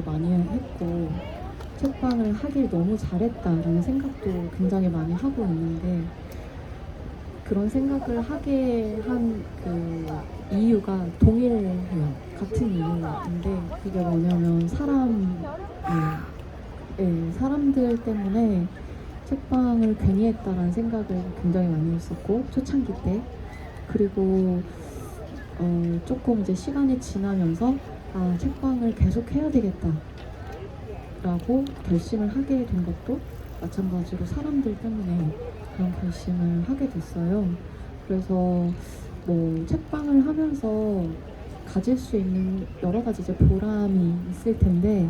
많이 했고 책방을 하길 너무 잘했다라는 생각도 굉장히 많이 하고 있는데 그런 생각을 하게 한 그 이유가 동일해요. 같은 이유인데 그게 뭐냐면 사람, 예, 예, 사람들 때문에 책방을 괜히 했다라는 생각을 굉장히 많이 했었고 초창기 때 그리고 어, 조금 이제 시간이 지나면서 아 책방을 계속 해야 되겠다 라고 결심을 하게 된 것도 마찬가지로 사람들 때문에 그런 결심을 하게 됐어요. 그래서 뭐 책방을 하면서 가질 수 있는 여러 가지 이제 보람이 있을 텐데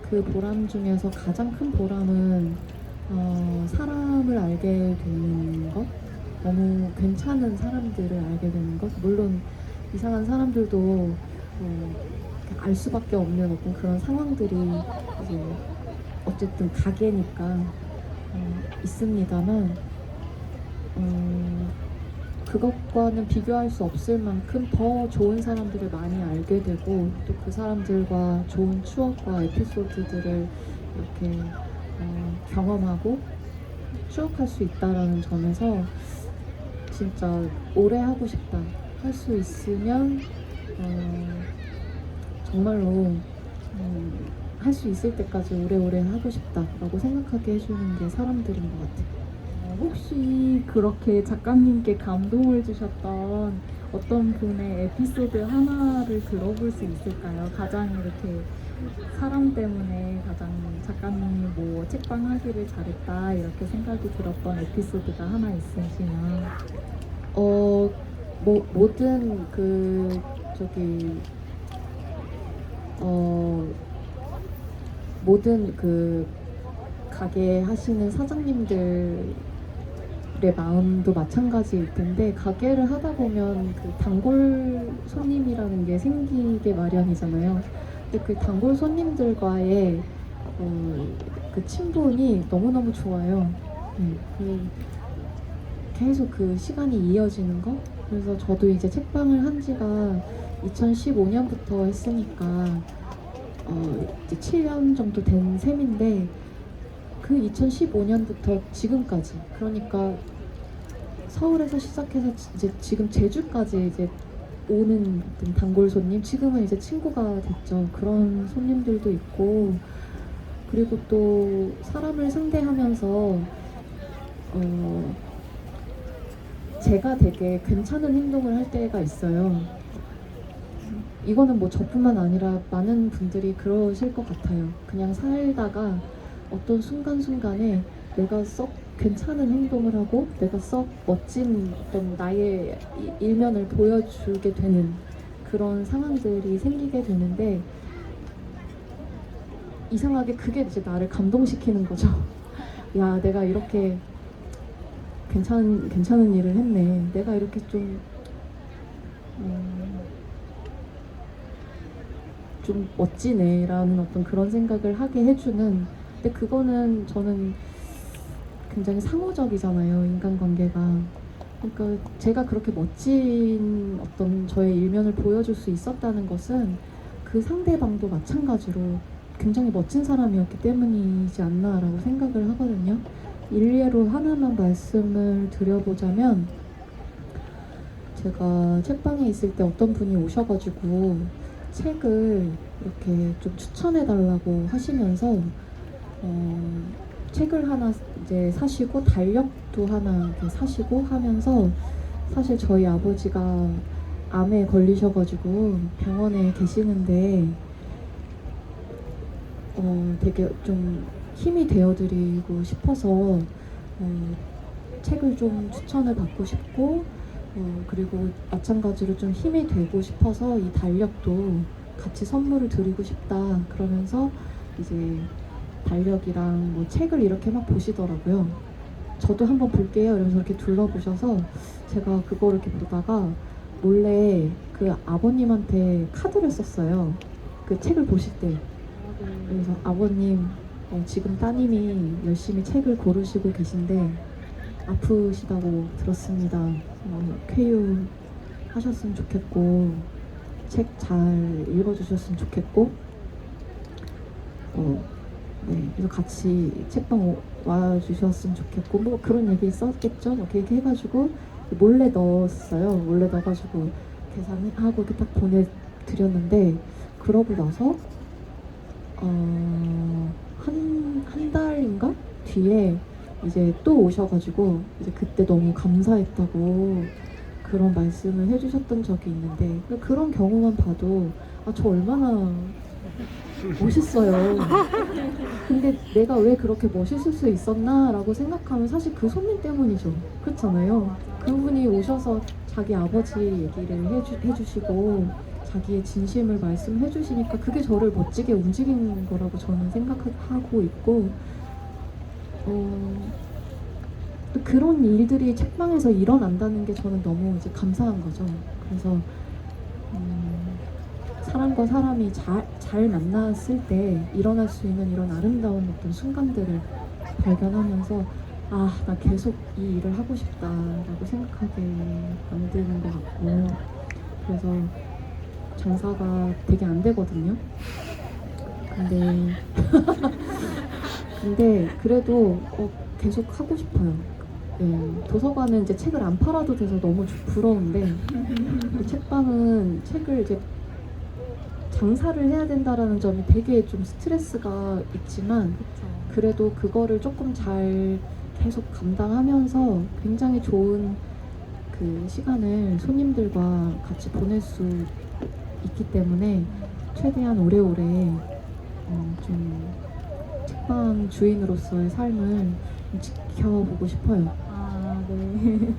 그 보람 중에서 가장 큰 보람은 어, 사람을 알게 되는 것, 너무 괜찮은 사람들을 알게 되는 것. 물론 이상한 사람들도 어, 알 수밖에 없는 어떤 그런 상황들이 이제 어쨌든 가게니까 어, 있습니다만 어, 그것과는 비교할 수 없을 만큼 더 좋은 사람들을 많이 알게 되고 또 그 사람들과 좋은 추억과 에피소드들을 이렇게 어, 경험하고 추억할 수 있다라는 점에서 진짜 오래 하고 싶다. 할 수 있으면 어, 정말로 할수 있을 때까지 오래오래 하고 싶다라고 생각하게 해주는 게 사람들인 것 같아요. 어, 혹시 그렇게 작가님께 감동을 주셨던 어떤 분의 에피소드 하나를 들어볼 수 있을까요? 가장 이렇게 사람 때문에 가장 작가님이 뭐 책방 하기를 잘했다 이렇게 생각이 들었던 에피소드가 하나 있으시면 어, 뭐, 모든 그, 저기, 어, 모든 그, 가게 하시는 사장님들의 마음도 마찬가지일 텐데, 가게를 하다 보면 그 단골 손님이라는 게 생기게 마련이잖아요. 근데 그 단골 손님들과의 어, 그 친분이 너무너무 좋아요. 네, 그 계속 그 시간이 이어지는 거? 그래서 저도 이제 책방을 한 지가 2015년부터 했으니까 어 이제 7년 정도 된 셈인데 그 2015년부터 지금까지 그러니까 서울에서 시작해서 이제 지금 제주까지 이제 오는 어떤 단골 손님 지금은 이제 친구가 됐죠 그런 손님들도 있고 그리고 또 사람을 상대하면서 어 제가 되게 괜찮은 행동을 할 때가 있어요. 이거는 뭐 저뿐만 아니라 많은 분들이 그러실 것 같아요. 그냥 살다가 어떤 순간순간에 내가 썩 괜찮은 행동을 하고 내가 썩 멋진 어떤 나의 이- 일면을 보여주게 되는 그런 상황들이 생기게 되는데 이상하게 그게 이제 나를 감동시키는 거죠. 야, 내가 이렇게 괜찮은 괜찮은 일을 했네. 내가 이렇게 좀 음, 좀 멋지네라는 어떤 그런 생각을 하게 해주는. 근데 그거는 저는 굉장히 상호적이잖아요. 인간관계가. 그러니까 제가 그렇게 멋진 어떤 저의 일면을 보여줄 수 있었다는 것은 그 상대방도 마찬가지로 굉장히 멋진 사람이었기 때문이지 않나라고 생각을 하거든요. 일례로 하나만 말씀을 드려보자면 제가 책방에 있을 때 어떤 분이 오셔가지고 책을 이렇게 좀 추천해 달라고 하시면서 어, 책을 하나 이제 사시고 달력도 하나 이렇게 사시고 하면서 사실 저희 아버지가 암에 걸리셔가지고 병원에 계시는데 어, 되게 좀 힘이 되어드리고 싶어서 어, 책을 좀 추천을 받고 싶고 어, 그리고 마찬가지로 좀 힘이 되고 싶어서 이 달력도 같이 선물을 드리고 싶다 그러면서 이제 달력이랑 뭐 책을 이렇게 막 보시더라고요. 저도 한번 볼게요. 이러면서 이렇게 둘러보셔서 제가 그거 이렇게 보다가 몰래 그 아버님한테 카드를 썼어요. 그 책을 보실 때. 그래서 아버님 어, 지금 따님이 열심히 책을 고르시고 계신데 아프시다고 들었습니다. 어, 쾌유 하셨으면 좋겠고 책 잘 읽어주셨으면 좋겠고 어, 네, 그래서 같이 책방 오- 와주셨으면 좋겠고 뭐 그런 얘기 있었겠죠. 이렇게 얘기해가지고 몰래 넣었어요. 몰래 넣어가지고 계산하고 이렇게 딱 보내드렸는데 그러고 나서 어, 한, 한 달인가 뒤에 이제 또 오셔가지고 이제 그때 너무 감사했다고 그런 말씀을 해주셨던 적이 있는데 그런 경우만 봐도 아 저 얼마나 멋있어요. 근데 내가 왜 그렇게 멋있을 수 있었나라고 생각하면 사실 그 손님 때문이죠. 그렇잖아요. 그분이 오셔서 자기 아버지 얘기를 해주, 해주시고 자기의 진심을 말씀해 주시니까 그게 저를 멋지게 움직이는 거라고 저는 생각하고 있고 어, 또 그런 일들이 책방에서 일어난다는 게 저는 너무 이제 감사한 거죠. 그래서 음, 사람과 사람이 잘, 잘 만났을 때 일어날 수 있는 이런 아름다운 어떤 순간들을 발견하면서 아, 나 계속 이 일을 하고 싶다라고 생각하게 만드는 것 같고 그래서 장사가 되게 안 되거든요. 근데 근데 그래도 어, 계속 하고 싶어요. 네, 도서관은 이제 책을 안 팔아도 돼서 너무 주- 부러운데 이 책방은 책을 이제 장사를 해야 된다라는 점이 되게 좀 스트레스가 있지만 그래도 그거를 조금 잘 계속 감당하면서 굉장히 좋은 그 시간을 손님들과 같이 보낼 수 있기 때문에 최대한 오래오래 어, 좀 책방 주인으로서의 삶을 좀 지켜보고 싶어요. 아, 네.